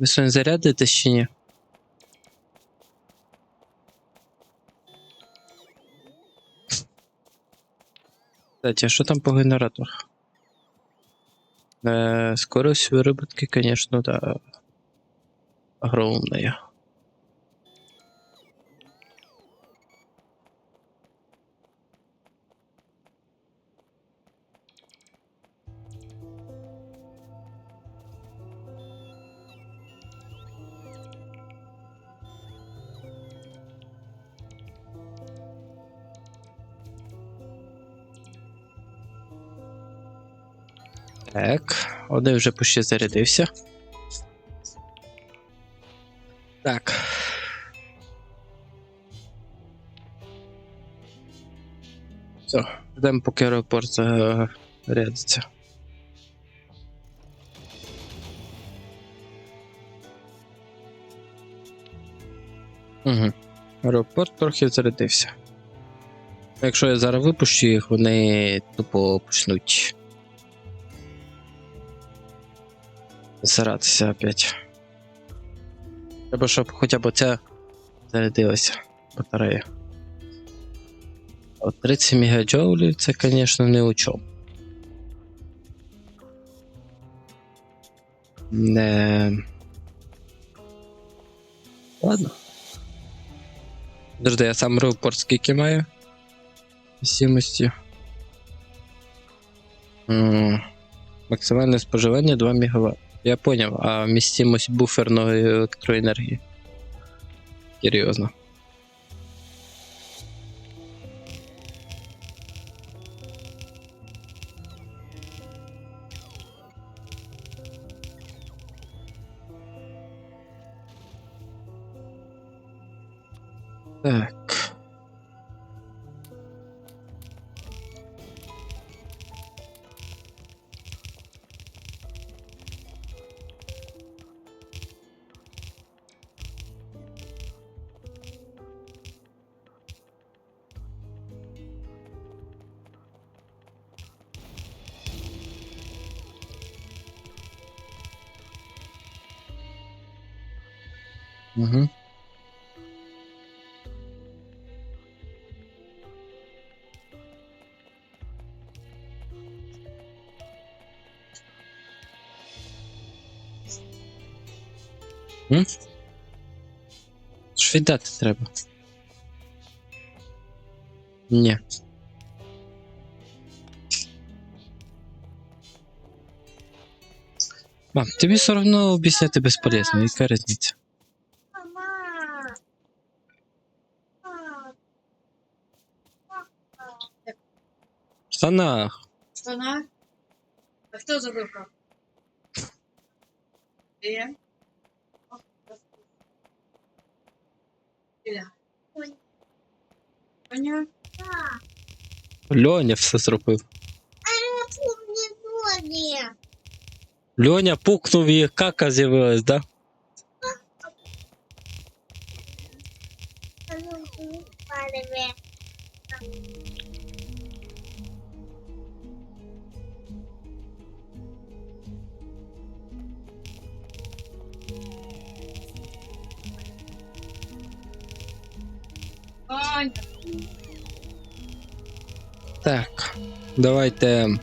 Ви сьогодні зарядитесь чи ні? Кстати, а що там по генераторах? Э, скорость выработки, конечно, да, огромная. Так, один вже почти зарядився. Так. Все, ждемо, поки аеропорт зарядиться. Угу. Аеропорт трохи зарядився. Якщо я зараз випущу їх, вони тупо почнуть Заратися опять. Треба, щоб хоча б ця зарядилася батарея. От 30 мегаджоулів це, звісно, не у чому. Не. Ладно. Подожди, я сам аеропорт скільки маю? Сімості. Максимальне споживання 2 МВт. Я поняв, а вмістимость буферної електроенергії. Серйозно. Так. Угу. М? Треба. Ні. Мам, тобі все одно об'ясняти безполезно, яка різниця? штанах. В штанах? А кто за как? Э? Э, а я? Ля. Понял? Да. Льоня все зробив. Льоня пукнув і кака з'явилась, да? Так, давайте.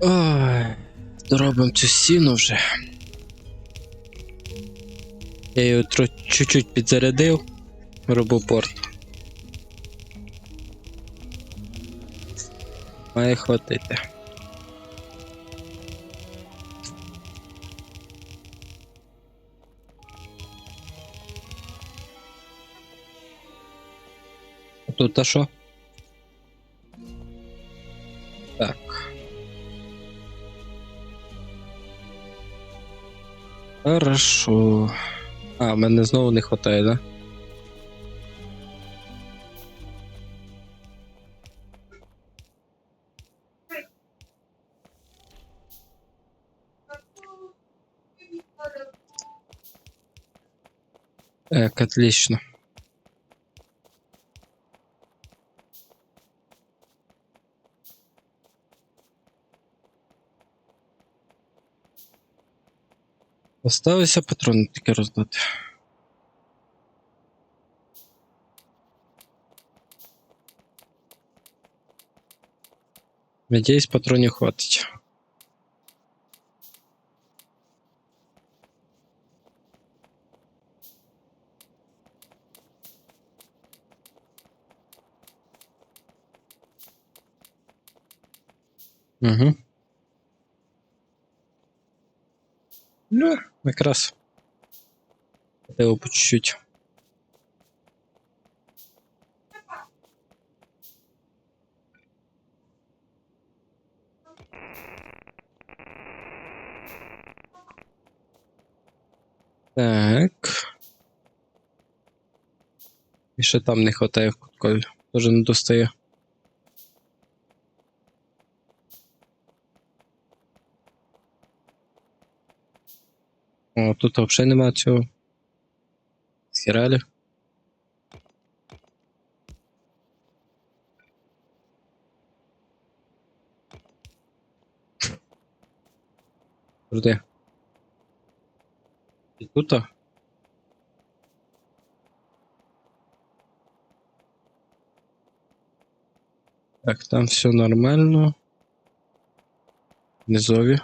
Ой, доробимо цю стіну вже. Я її чуть-чуть підзарядив. Робопорт. Має хватити. Тут а що? Так. Хорошо. А, мене знову не хватає, да? Так, отлично. Осталося патрони тільки роздати. Надіюсь, патронів хватить. Угу. Ну, якраз. Хотіло по чуть-чуть. Так. І ще там не хватає в куткові. Тоже не достає. О, тут взагалі нема цього. Схералі. Жди. І тут? Так, там все нормально. Низові.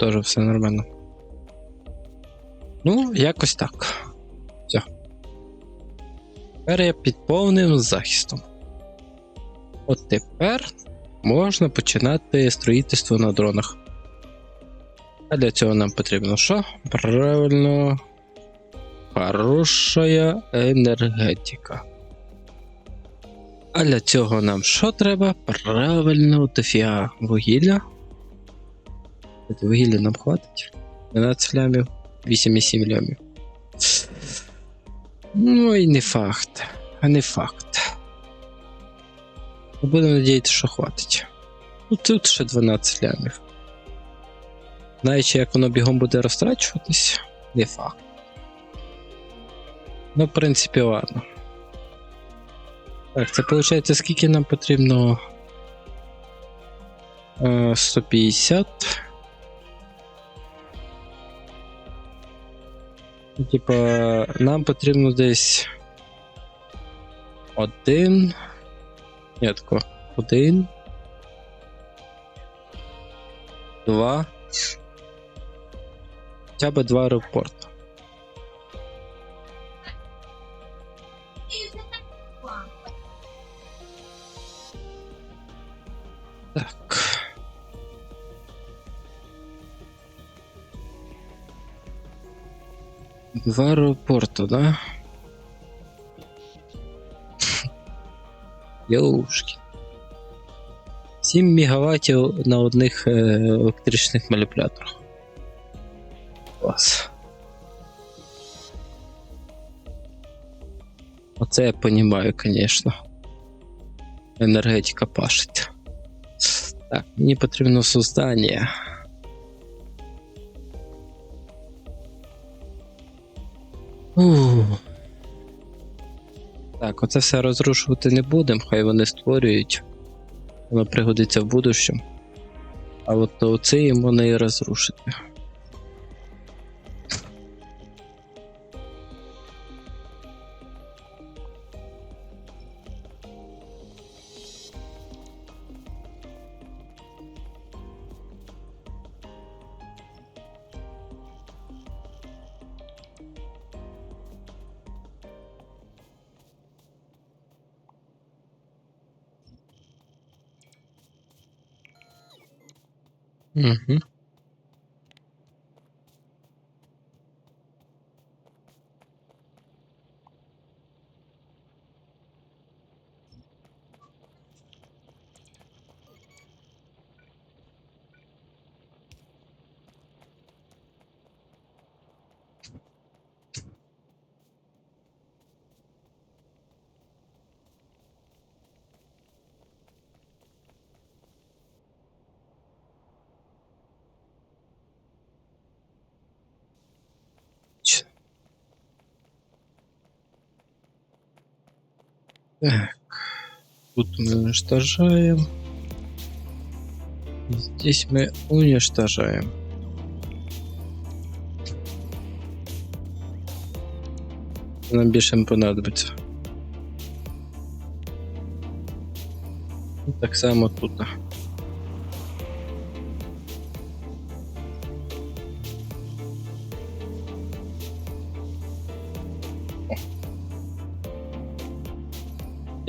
Теж все нормально. Ну, якось так. Все. Тепер я під повним захистом. От тепер можна починати строїтельство на дронах. А для цього нам потрібно що? Правильно. Хороша енергетика. А для цього нам що треба? Правильно, дофіга вугілля. Це вугілля нам хватить. 12 лямів, 8,7 лямів. Ну і не факт. А не факт. Будемо надіятися, що хватить. Ну тут ще 12 лямів. Знаючи, як воно бігом буде розтрачуватись, не факт. Ну, в принципі, ладно. Так, це виходить, скільки нам потрібно? Е, 150. Типа, нам потрібно десь один. Ні, тако. Один. Два. Хоча б два аеропорти. Два аеропорта, да? Йоушки. 7 мегаваттів на одних е, електричних маніпуляторах. Клас. Оце я понімаю, звісно. Енергетика пашить. Так, мені потрібно создання. Так, оце все розрушувати не будемо, хай вони створюють. Воно пригодиться в будущому. А от оце їм вони і розрушити. Так. Тут мы уничтожаем. Здесь мы уничтожаем. Нам більше понадобиться. Так само тут.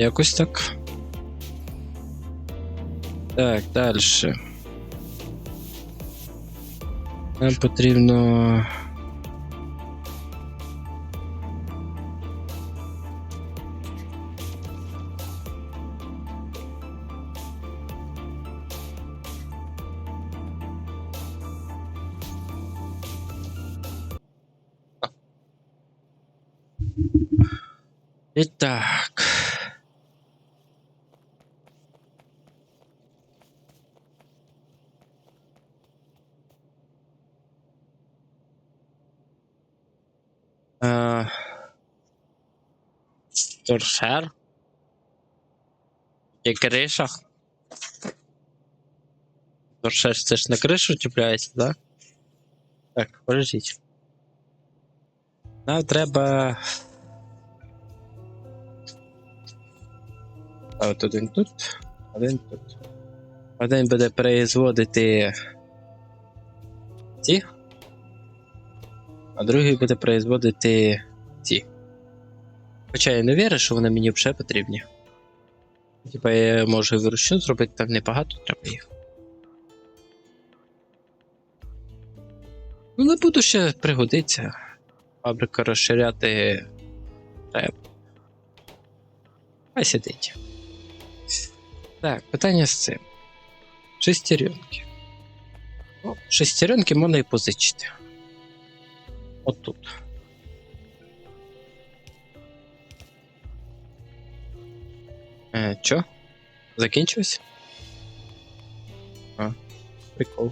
Якось так. Так, далі. Нам потрібно. І Торшер? І криша? Торшер це ж на кришу чіпляється, так? Так, подождіть. Нам треба. А от один тут, один тут. Один буде производити ці, а другий буде производити. Хоча я не вірю, що вони мені вже потрібні. Типа я можу вручну зробити, там небагато треба їх. Ну, не буду ще пригодиться. Фабрика розширяти треба. Хай сидить. Так, питання з цим. Шестеренки. Ну, шестеренки можна і позичити. От тут. Е, чо? Закінчилось? А, прикол.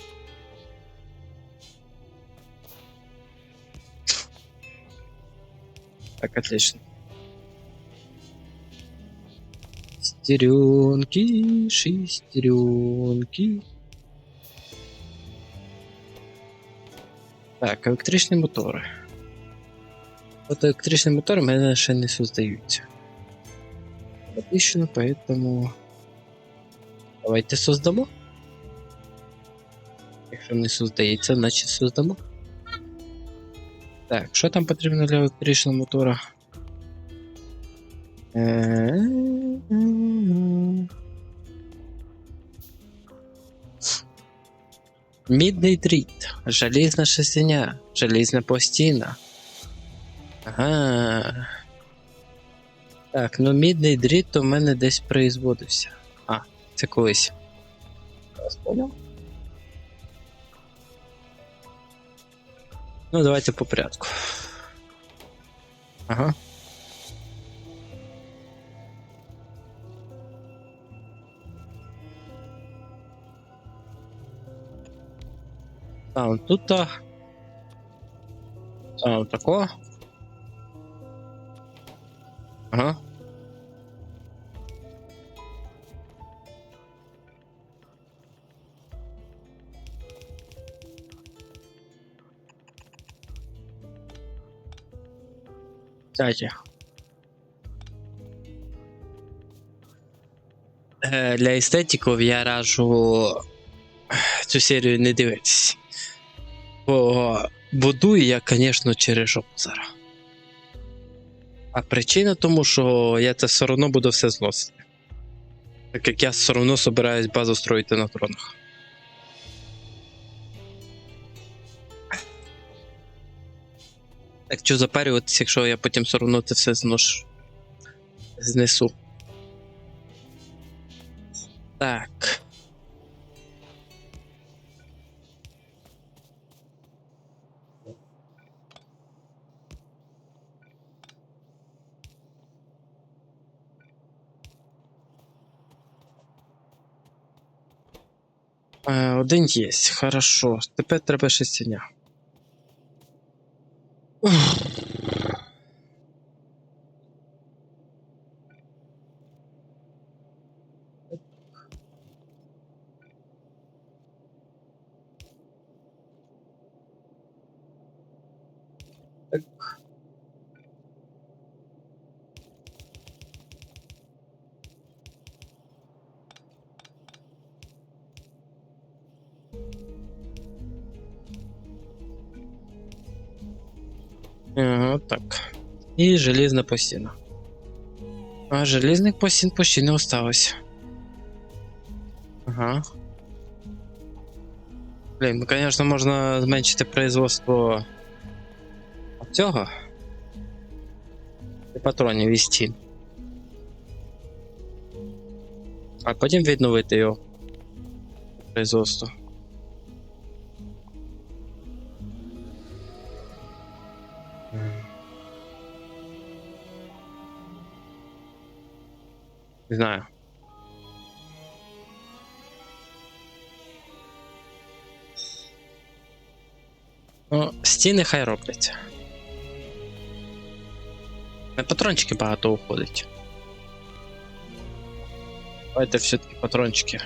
Так, отлично. Шестеренки, шестеренки. Так, електричні мотори. От електричні мотори в мене ще не создаються. Отлично, поэтому давайте создамо. Якщо не создається, значить создамо. Так, що там потрібно для електричного мотора? Е-е-е. Мідний дріт, желізна шесеня, желізна пластина. Ага. Так, ну мідний дріт то в мене десь производився. А, це колись. Понял. Ну, давайте по порядку. Ага. Там тут. Там тако. Ага. Кстати. Е, Для естетиків я раджу цю серію не дивитися. Бо будую я, звісно, через жопу. А причина тому, що я це все одно буду все зносити. Так як я все одно собираюсь базу строїти на тронах. Так що запарюватися, якщо я потім все одно це все зношу. Знесу. Так. Один є, хорошо. Тепер треба шестяня. Так. Ага, так. І желізна постіна. А желізних постін почти не осталось. Ага. Блін, ну, звісно, можна зменшити производство цього. І патронів і стін. А потім відновити його. Производство. Не знаю. Ну, стіни хай робляться. На патрончики багато уходить. Давайте все-таки патрончики.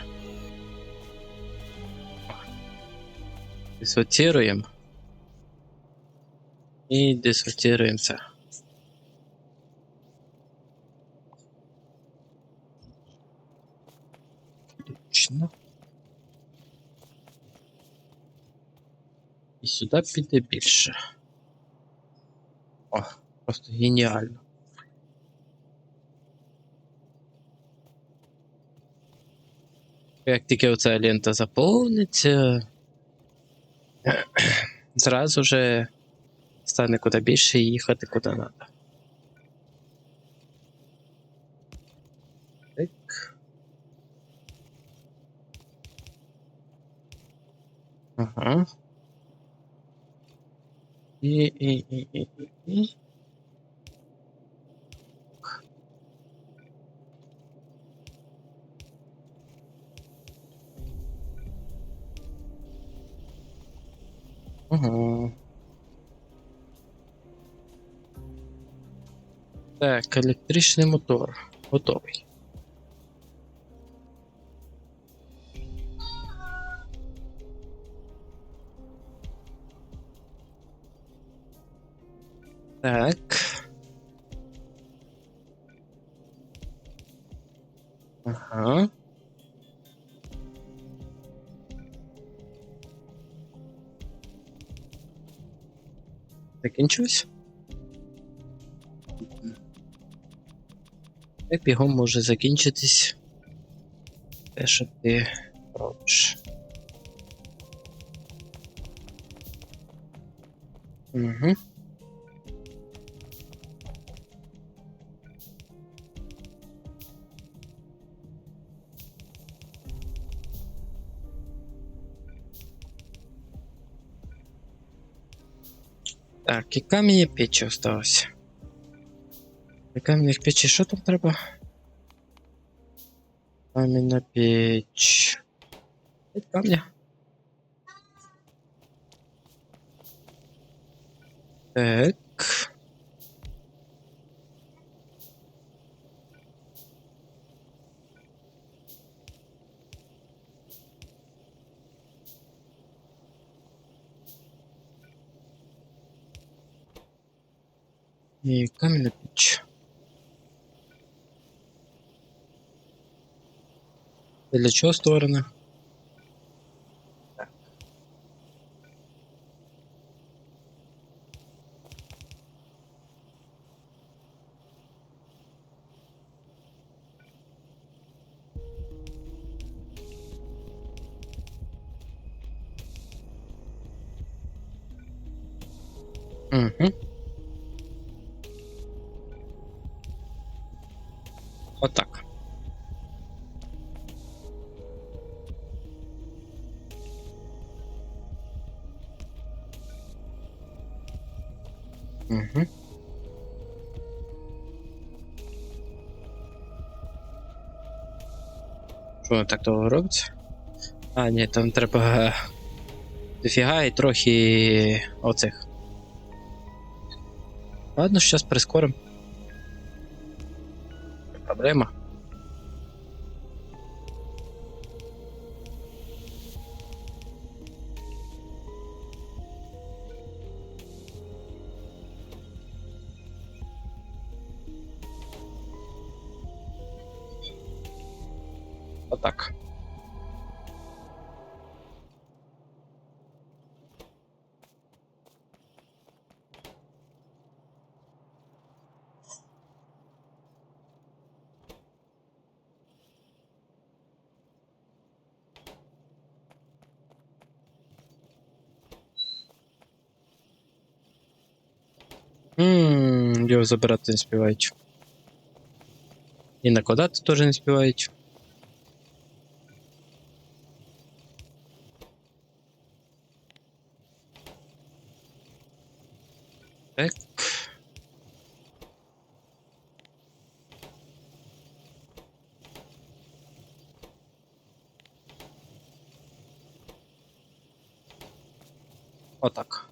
Дисортируємо. І дисортируємо це. Сюди піде більше. О, просто геніально. Як тільки оця лента заповниться, зразу же стане куди більше і їхати куди треба. Ага. І, і, і, і, і. Ага. Так, електричний мотор. Готовий. Так. Ага. Закінчилось? Як бігом може закінчитись те, що ти Так, і каміння печі осталось. І камінних печі, що там треба? Камінна печ. П'ять камня. Так. І камінна піч. Це Для чого створена? Так. Угу. Воно так довго робиться? А, ні, там треба е, дофіга і трохи оцих. Ладно, зараз прискоримо. Проблема. Отак. Ммм, його забирати не співають. І накладати теж не співають. Отак.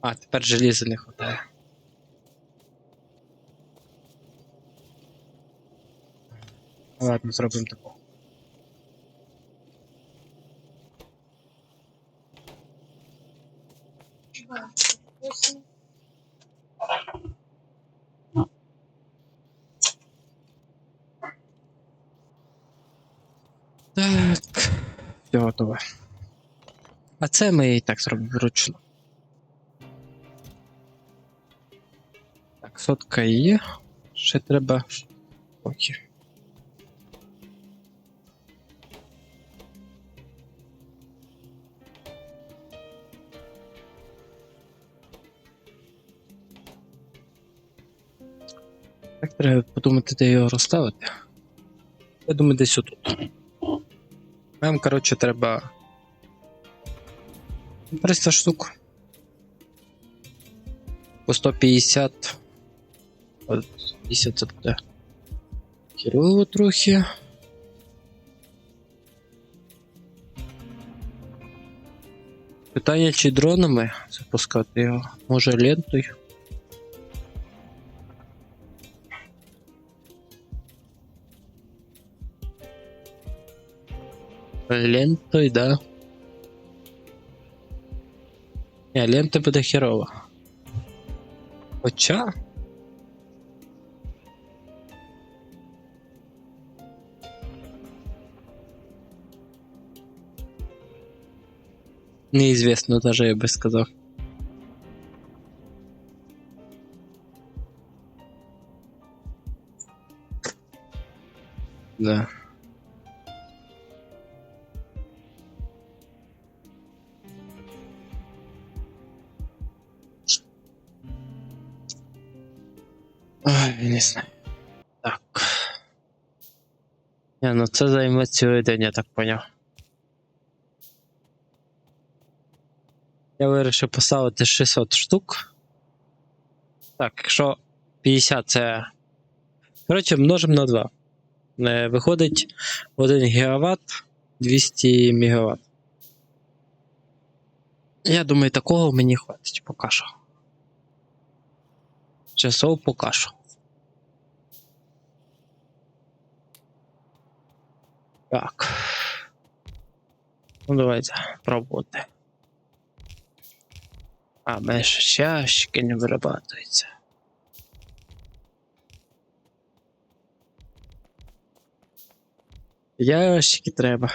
А, тепер желіза не хватає. Ладно, зробимо восемь. Так. Все готове. А це ми і так зробимо вручну. Так, сотка є. Ще треба. Окей. Треба подумати, де його розставити. Я думаю, десь отут. Нам, коротше, треба 300 штук. По 150. От 50 це буде. Хірово трохи. Питання, чи дронами запускати його? Може лентою? Лентою, да. Ні, лента буде херова. Хоча. Неизвестно даже, я бы сказал. Да. Не знаю. Так. Не, ну це займе цілий день, я так поняв. Я вирішив поставити 600 штук. Так, якщо 50 це. Коротше, множимо на 2. Е, Виходить 1 гігаватт 200 мегаватт. Я думаю, такого мені хватить поки. Часов поки. Так. Ну, давайте пробувати. А, менше чашки не вирабатується. Ящики треба.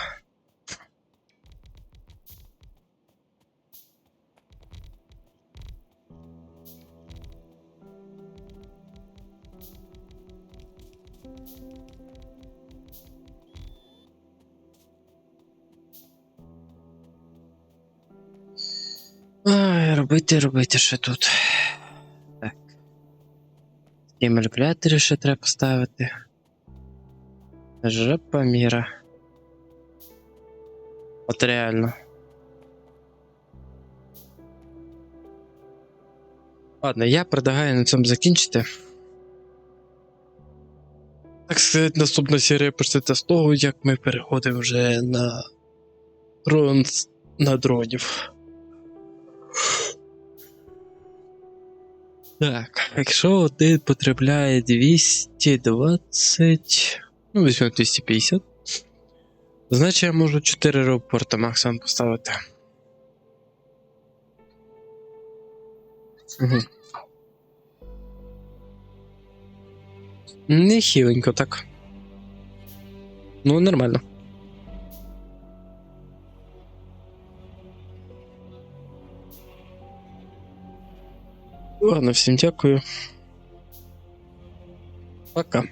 Робити, робити ще тут. Так. І маніпулятори ще треба поставити. Жопа міра. От реально. Ладно, я предлагаю на цьому закінчити. Так сказати, наступна серія почнеться з того, як ми переходимо вже на трон на дронів. Так, якщо один потребляє 220. Ну, візьмемо 250. Значить, я можу 4 аеропорта максимум поставити. Угу. Нехиленько так. Ну, нормально. Ладно, всім дякую. Пока.